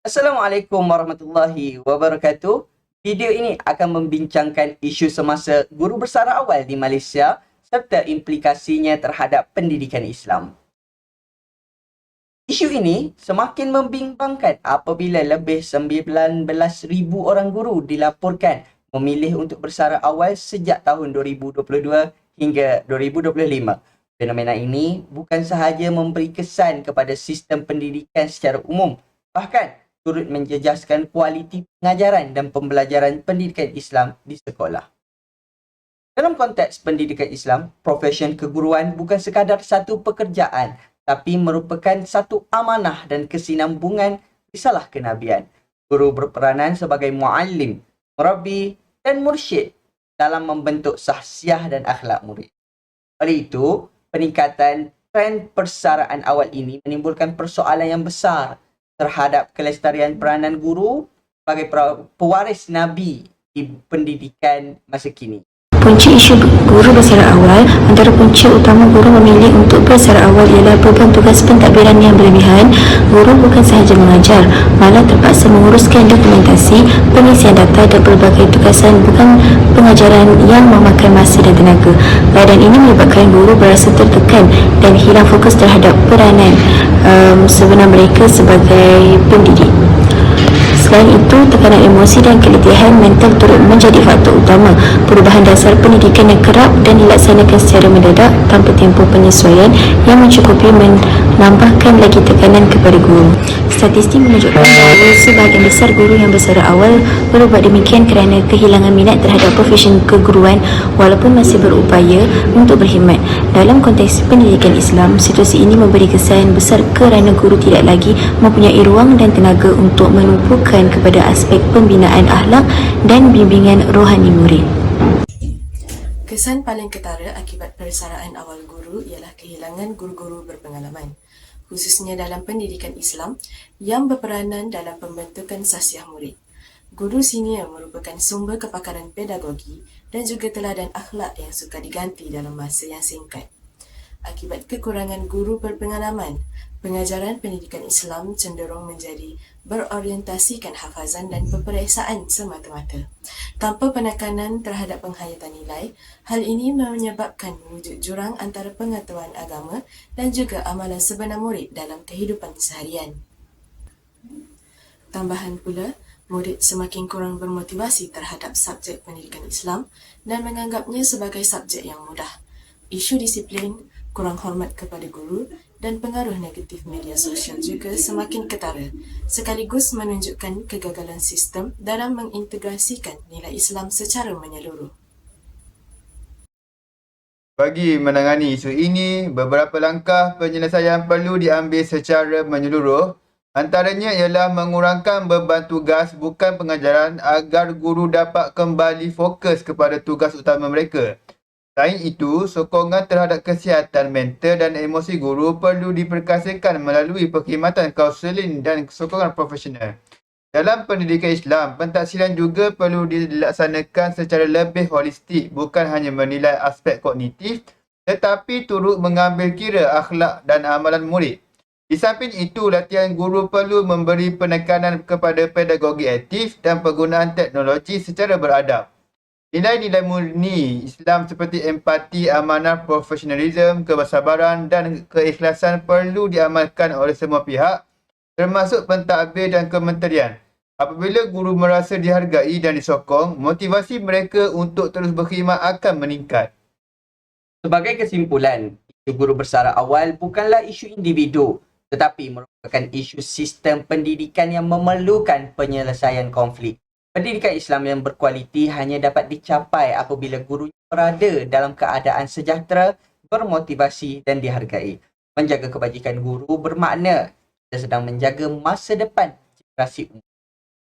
Assalamualaikum warahmatullahi wabarakatuh. Video ini akan membincangkan isu semasa guru bersara awal di Malaysia serta implikasinya terhadap pendidikan Islam. Isu ini semakin membimbangkan apabila lebih 19,000 orang guru dilaporkan memilih untuk bersara awal sejak tahun 2022 hingga 2025. Fenomena ini bukan sahaja memberi kesan kepada sistem pendidikan secara umum, bahkan turut menjejaskan kualiti pengajaran dan pembelajaran pendidikan Islam di sekolah. Dalam konteks pendidikan Islam, profesion keguruan bukan sekadar satu pekerjaan tapi merupakan satu amanah dan kesinambungan risalah kenabian. Guru berperanan sebagai muallim, merabi dan mursyid dalam membentuk sahsiah dan akhlak murid. Oleh itu, peningkatan trend persaraan awal ini menimbulkan persoalan yang besar terhadap kelestarian peranan guru sebagai pewaris Nabi di pendidikan masa kini. Punca isu guru bersara awal Antara punca utama guru memilih untuk bersara awal ialah beban tugas pentadbiran yang berlebihan. Guru bukan sahaja mengajar Malah terpaksa menguruskan dokumentasi Pengisian data dan berbagai tugasan Bukan pengajaran yang memakan masa dan tenaga. Badan ini menyebabkan guru berasa tertekan Dan hilang fokus terhadap peranan um, Sebenar mereka sebagai pendidik Selain itu, tekanan emosi dan keletihan mental turut menjadi faktor utama perubahan dasar pendidikan yang kerap dan dilaksanakan secara mendadak tanpa tempoh penyesuaian yang mencukupi menambahkan lagi tekanan kepada guru. Statistik menunjukkan bahawa sebahagian besar guru yang bersara awal berubah demikian kerana kehilangan minat terhadap profesion keguruan walaupun masih berupaya untuk berkhidmat. Dalam konteks pendidikan Islam, situasi ini memberi kesan besar kerana guru tidak lagi mempunyai ruang dan tenaga untuk menumpukan menekankan kepada aspek pembinaan akhlak dan bimbingan rohani murid. Kesan paling ketara akibat persaraan awal guru ialah kehilangan guru-guru berpengalaman, khususnya dalam pendidikan Islam yang berperanan dalam pembentukan sasiah murid. Guru senior merupakan sumber kepakaran pedagogi dan juga teladan akhlak yang suka diganti dalam masa yang singkat. Akibat kekurangan guru berpengalaman, pengajaran pendidikan Islam cenderung menjadi berorientasikan hafazan dan peperiksaan semata-mata. Tanpa penekanan terhadap penghayatan nilai, hal ini menyebabkan wujud jurang antara pengetahuan agama dan juga amalan sebenar murid dalam kehidupan seharian. Tambahan pula, murid semakin kurang bermotivasi terhadap subjek pendidikan Islam dan menganggapnya sebagai subjek yang mudah. Isu disiplin, kurang hormat kepada guru dan pengaruh negatif media sosial juga semakin ketara sekaligus menunjukkan kegagalan sistem dalam mengintegrasikan nilai Islam secara menyeluruh. Bagi menangani isu ini, beberapa langkah penyelesaian perlu diambil secara menyeluruh. Antaranya ialah mengurangkan beban tugas bukan pengajaran agar guru dapat kembali fokus kepada tugas utama mereka. Selain itu, sokongan terhadap kesihatan mental dan emosi guru perlu diperkasakan melalui perkhidmatan kaunseling dan sokongan profesional. Dalam pendidikan Islam, pentaksiran juga perlu dilaksanakan secara lebih holistik bukan hanya menilai aspek kognitif tetapi turut mengambil kira akhlak dan amalan murid. Di samping itu, latihan guru perlu memberi penekanan kepada pedagogi aktif dan penggunaan teknologi secara beradab. Nilai-nilai murni Islam seperti empati, amanah, profesionalisme, kebersabaran dan keikhlasan perlu diamalkan oleh semua pihak termasuk pentadbir dan kementerian. Apabila guru merasa dihargai dan disokong, motivasi mereka untuk terus berkhidmat akan meningkat. Sebagai kesimpulan, isu guru bersara awal bukanlah isu individu tetapi merupakan isu sistem pendidikan yang memerlukan penyelesaian konflik. Pendidikan Islam yang berkualiti hanya dapat dicapai apabila guru berada dalam keadaan sejahtera, bermotivasi dan dihargai. Menjaga kebajikan guru bermakna kita sedang menjaga masa depan generasi umat.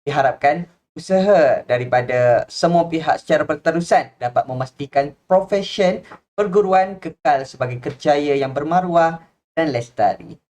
Diharapkan usaha daripada semua pihak secara berterusan dapat memastikan profesion perguruan kekal sebagai kerjaya yang bermaruah dan lestari.